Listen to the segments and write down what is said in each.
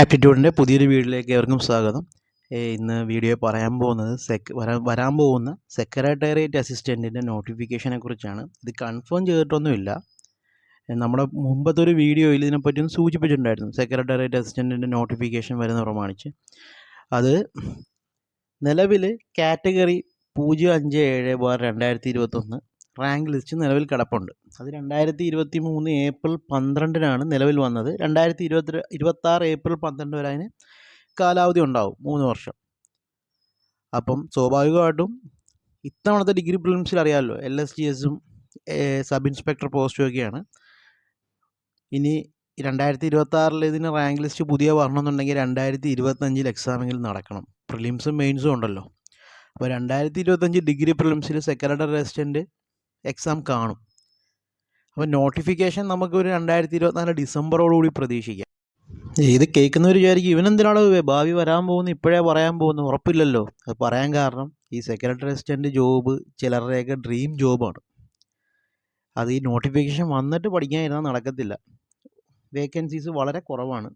ആപ്റ്റിറ്റ്യൂഡിന്റെ പുതിയൊരു വീഡിയോയിലേക്ക് ഏവർക്കും സ്വാഗതം. ഇന്ന് വീഡിയോ പറയാൻ പോകുന്നത് സെക് വരാൻ വരാൻ പോകുന്ന സെക്രട്ടേറിയറ്റ് അസിസ്റ്റന്റിന്റെ നോട്ടിഫിക്കേഷനെ കുറിച്ചാണ്. ഇത് കൺഫേം ചെയ്തിട്ടൊന്നുമില്ല. നമ്മുടെ മുമ്പത്തെ ഒരു വീഡിയോയിൽ ഇതിനെപ്പറ്റി ഒന്ന് സൂചിപ്പിച്ചിട്ടുണ്ടായിരുന്നു. സെക്രട്ടേറിയറ്റ് അസിസ്റ്റന്റിന്റെ നോട്ടിഫിക്കേഷൻ വരുന്ന പ്രമാണിച്ച്. അത് നിലവിൽ കാറ്റഗറി പൂജ്യം അഞ്ച് ഏഴ് ബാർ രണ്ടായിരത്തി ഇരുപത്തൊന്ന് റാങ്ക് ലിസ്റ്റ് നിലവിൽ കിടപ്പുണ്ട്. അത് രണ്ടായിരത്തി ഇരുപത്തി മൂന്ന് ഏപ്രിൽ പന്ത്രണ്ടിനാണ് നിലവിൽ വന്നത്. രണ്ടായിരത്തി ഇരുപത്തി ഇരുപത്താറ് ഏപ്രിൽ പന്ത്രണ്ട് വരെ അതിന് കാലാവധി ഉണ്ടാവും മൂന്ന് വർഷം. അപ്പം സ്വാഭാവികമായിട്ടും ഇത്തവണത്തെ ഡിഗ്രി പ്രിലിംസിൽ അറിയാമല്ലോ എൽ എസ് ജി എസും സബ് ഇൻസ്പെക്ടർ പോസ്റ്റും ഒക്കെയാണ്. ഇനി രണ്ടായിരത്തി ഇരുപത്തി ആറിൽ ഇതിന് റാങ്ക് ലിസ്റ്റ് പുതിയ വരണമെന്നുണ്ടെങ്കിൽ രണ്ടായിരത്തി ഇരുപത്തഞ്ചിൽ എക്സാമെങ്കിലും നടക്കണം. പ്രിലിംസും മെയിൻസും ഉണ്ടല്ലോ. അപ്പോൾ രണ്ടായിരത്തി ഇരുപത്തഞ്ച് ഡിഗ്രി പ്രിലിംസിൽ സെക്രട്ടറി അസിസ്റ്റന്റ് എക്സാം കാണും. അപ്പോൾ നോട്ടിഫിക്കേഷൻ നമുക്ക് ഒരു രണ്ടായിരത്തി ഇരുപത്തിനാല് ഡിസംബറോടുകൂടി പ്രതീക്ഷിക്കാം. ഇത് കേൾക്കുന്നവർ വിചാരിക്കും ഇവനെന്തിനാണ് ഭാവി വരാൻ പോകുന്നു ഇപ്പോഴേ പറയാൻ പോകുന്നു. ഉറപ്പില്ലല്ലോ. അത് പറയാൻ കാരണം ഈ സെക്രട്ടറി അസിസ്റ്റന്റ് ജോബ് ചിലരുടെയൊക്കെ ഡ്രീം ജോബാണ് അത് ഈ നോട്ടിഫിക്കേഷൻ വന്നിട്ട് പഠിക്കാനിരുന്നാൽ നടക്കത്തില്ല. വേക്കൻസീസ് വളരെ കുറവാണ്.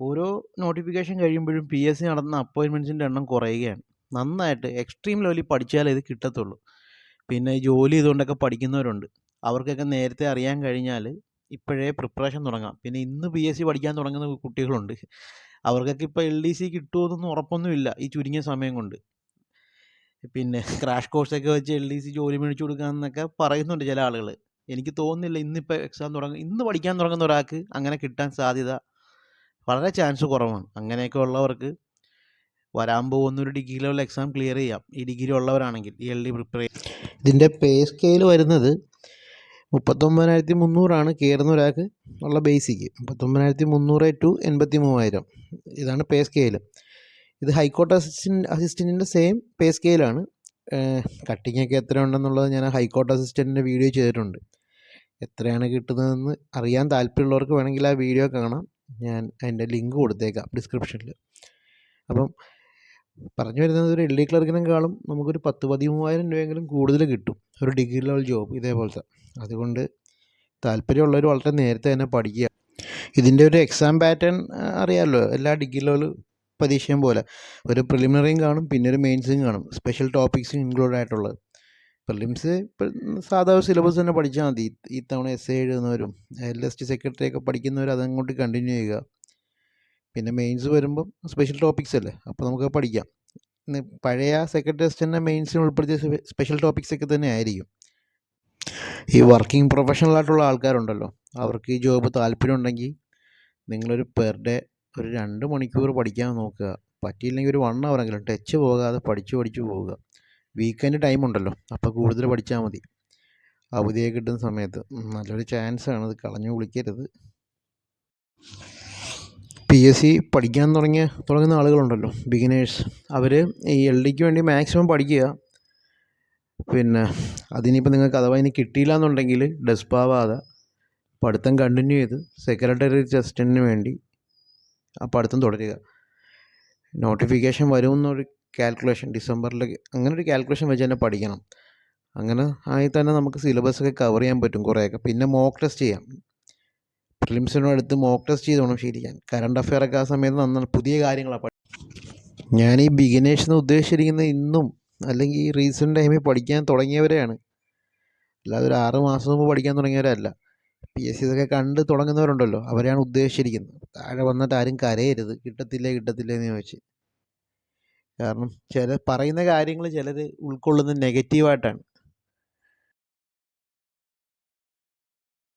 ഓരോ നോട്ടിഫിക്കേഷൻ കഴിയുമ്പോഴും പി എസ് സി നടന്ന അപ്പോയിൻമെന്റ്സിന്റെ എണ്ണം കുറയുകയാണ്. നന്നായിട്ട് എക്സ്ട്രീം ലെവലിൽ പഠിച്ചാലേ ഇത് കിട്ടത്തുള്ളൂ. പിന്നെ ജോലി ചെയ്തുകൊണ്ടൊക്കെ പഠിക്കുന്നവരുണ്ട്. അവർക്കൊക്കെ നേരത്തെ അറിയാൻ കഴിഞ്ഞാൽ ഇപ്പോഴേ പ്രിപ്പറേഷൻ തുടങ്ങാം. പിന്നെ ഇന്ന് പി എസ് സി പഠിക്കാൻ തുടങ്ങുന്ന കുട്ടികളുണ്ട്. അവർക്കൊക്കെ ഇപ്പോൾ എൽ ഡി സി കിട്ടുമെന്നൊന്നും ഉറപ്പൊന്നുമില്ല ഈ ചുരുങ്ങിയ സമയം കൊണ്ട്. പിന്നെ ക്രാഷ് കോഴ്സൊക്കെ വെച്ച് എൽ ഡി സി ജോലി മേടിച്ചു കൊടുക്കാമെന്നൊക്കെ പറയുന്നുണ്ട് ചില ആളുകൾ എനിക്ക് തോന്നുന്നില്ല ഇന്നിപ്പോൾ എക്സാം തുടങ്ങും. ഇന്ന് പഠിക്കാൻ തുടങ്ങുന്ന ഒരാൾക്ക് അങ്ങനെ കിട്ടാൻ സാധ്യത വളരെ ചാൻസ് കുറവാണ്. അങ്ങനെയൊക്കെ ഉള്ളവർക്ക് വരാൻ പോകുന്ന ഒരു ഡിഗ്രി ലെവൽ എക്സാം ക്ലിയർ ചെയ്യാം. ഈ ഡിഗ്രി ഉള്ളവരാണെങ്കിൽ ഈ എൽ ഡി പ്രിപ്പയർ ഇതിന്റെ പേ സ്കെയിൽ വരുന്നത് മുപ്പത്തൊമ്പതിനായിരത്തി മുന്നൂറാണ് കയറുന്ന ഒരാൾക്ക് ഉള്ള ബേസിക്ക് മുപ്പത്തൊമ്പതിനായിരത്തി മുന്നൂറ് ടു എൺപത്തി മൂവായിരം ഇതാണ് പേ സ്കെയിൽ ഇത് ഹൈക്കോർട്ട് അസിസ്റ്റന്റ് അസിസ്റ്റന്റിന്റെ സെയിം പേ സ്കെയിലാണ് കട്ടിങ് ഒക്കെ എത്ര ഉണ്ടെന്നുള്ളത് ഞാൻ ഹൈക്കോർട്ട് അസിസ്റ്റന്റിന്റെ വീഡിയോ ചെയ്തിട്ടുണ്ട്. എത്രയാണ് കിട്ടുന്നതെന്ന് അറിയാൻ താല്പര്യമുള്ളവർക്ക് വേണമെങ്കിൽ ആ വീഡിയോ കാണാം. ഞാൻ അതിന്റെ ലിങ്ക് കൊടുത്തേക്കാം ഡിസ്ക്രിപ്ഷനിൽ അപ്പം പറഞ്ഞു വരുന്നത് ഒരു എൽ ഡി ക്ലർക്കിനെക്കാളും നമുക്കൊരു പത്ത് പതിമൂവായിരം രൂപയെങ്കിലും കൂടുതൽ കിട്ടും. ഒരു ഡിഗ്രി ലെവൽ ജോബ് ഇതേപോലത്തെ. അതുകൊണ്ട് താല്പര്യമുള്ളവർ വളരെ നേരത്തെ തന്നെ പഠിക്കുക. ഇതിന്റെ ഒരു എക്സാം പാറ്റേൺ അറിയാമല്ലോ എല്ലാ ഡിഗ്രി ലെവൽ പരീക്ഷയും പോലെ. ഒരു പ്രിലിമിനറിയും കാണും പിന്നെ ഒരു മെയിൻസും കാണും. സ്പെഷ്യൽ ടോപ്പിക്സും ഇൻക്ലൂഡ് ആയിട്ടുള്ളത്. പ്രിലിംസ് സാധാ സിലബസ് തന്നെ പഠിച്ചാൽ മതി. ഈ തവണ എസ് എ എഴുതുന്നവരും എൽ എസ് ടി സെക്രട്ടറി ഒക്കെ പഠിക്കുന്നവർ അതങ്ങോട്ട് കണ്ടിന്യൂ ചെയ്യുക. പിന്നെ മെയിൻസ് വരുമ്പം സ്പെഷ്യൽ ടോപ്പിക്സ് അല്ലേ? അപ്പോൾ നമുക്ക് പഠിക്കാം. പഴയ ടെസ്റ്റ് തന്നെ മെയിൻസിന് ഉൾപ്പെടുത്തിയ സ്പെഷ്യൽ ടോപ്പിക്സ് ഒക്കെ തന്നെ ആയിരിക്കും. ഈ വർക്കിംഗ് പ്രൊഫഷണൽ ആയിട്ടുള്ള ആൾക്കാരുണ്ടല്ലോ. അവർക്ക് ഈ ജോബ് താല്പര്യം ഉണ്ടെങ്കിൽ നിങ്ങളൊരു പെർ ഡേ ഒരു രണ്ട് മണിക്കൂർ പഠിക്കാൻ നോക്കുക. പറ്റിയില്ലെങ്കിൽ ഒരു വൺ അവറെങ്കിലും ടച്ച് പോകാതെ പഠിച്ചു പഠിച്ചു പോവുക. വീക്കെൻഡ് ടൈം ഉണ്ടല്ലോ. അപ്പോൾ കൂടുതൽ പഠിച്ചാൽ മതി. അവധിയൊക്കെ കിട്ടുന്ന സമയത്ത്. നല്ലൊരു ചാൻസ് ആണ്. അത് കളഞ്ഞു കുളിക്കരുത്. പി എസ് സി പഠിക്കാൻ തുടങ്ങിയ തുടങ്ങുന്ന ആളുകളുണ്ടല്ലോ ബിഗിനേഴ്സ് അവർ ഈ എൽ ഡിക്ക് വേണ്ടി മാക്സിമം പഠിക്കുക. പിന്നെ അതിനിപ്പോൾ നിങ്ങൾക്ക് അഥവാ ഇനി കിട്ടിയില്ല എന്നുണ്ടെങ്കിൽ ഡെസ്പാവാതെ പഠിത്തം കണ്ടിന്യൂ ചെയ്ത് സെക്രട്ടറി ജസ്റ്റിന് വേണ്ടി ആ പഠിത്തം തുടരുക. നോട്ടിഫിക്കേഷൻ വരുമെന്നൊരു കാൽക്കുലേഷൻ ഡിസംബറിൽ അങ്ങനെ ഒരു കാൽക്കുലേഷൻ വെച്ച് തന്നെ പഠിക്കണം. അങ്ങനെ ആയി തന്നെ നമുക്ക് സിലബസ് ഒക്കെ കവർ ചെയ്യാൻ പറ്റും കുറേയൊക്കെ. പിന്നെ മോക്ക് ടെസ്റ്റ് ചെയ്യാം. പ്രിലിംസിനും അടുത്ത് മോക്ക് ടെസ്റ്റ് ചെയ്ത് വേണം ശരിക്കാൻ. കറണ്ട് അഫെയർ ഒക്കെ ആ സമയത്ത് നന്നാണ് പുതിയ കാര്യങ്ങളാണ് പഠി ഞാൻ ഈ ബിഗിനേഴ്സ് എന്ന് ഉദ്ദേശിച്ചിരിക്കുന്നത് ഇന്നും അല്ലെങ്കിൽ ഈ റീസെന്റ് ടൈമിൽ പഠിക്കാൻ തുടങ്ങിയവരെയാണ്. അല്ലാതെ ഒരു ആറ് മാസം മുമ്പ് പഠിക്കാൻ തുടങ്ങിയവരല്ല. പി എസ് സി ഇതൊക്കെ കണ്ട് തുടങ്ങുന്നവരുണ്ടല്ലോ. അവരെയാണ് ഉദ്ദേശിച്ചിരിക്കുന്നത്. താഴെ വന്നിട്ട് ആരും കരയരുത്. കിട്ടത്തില്ല കിട്ടത്തില്ല എന്ന് ചോദിച്ച്. കാരണം ചില പറയുന്ന കാര്യങ്ങൾ ചിലർ ഉൾക്കൊള്ളുന്നത് നെഗറ്റീവായിട്ടാണ്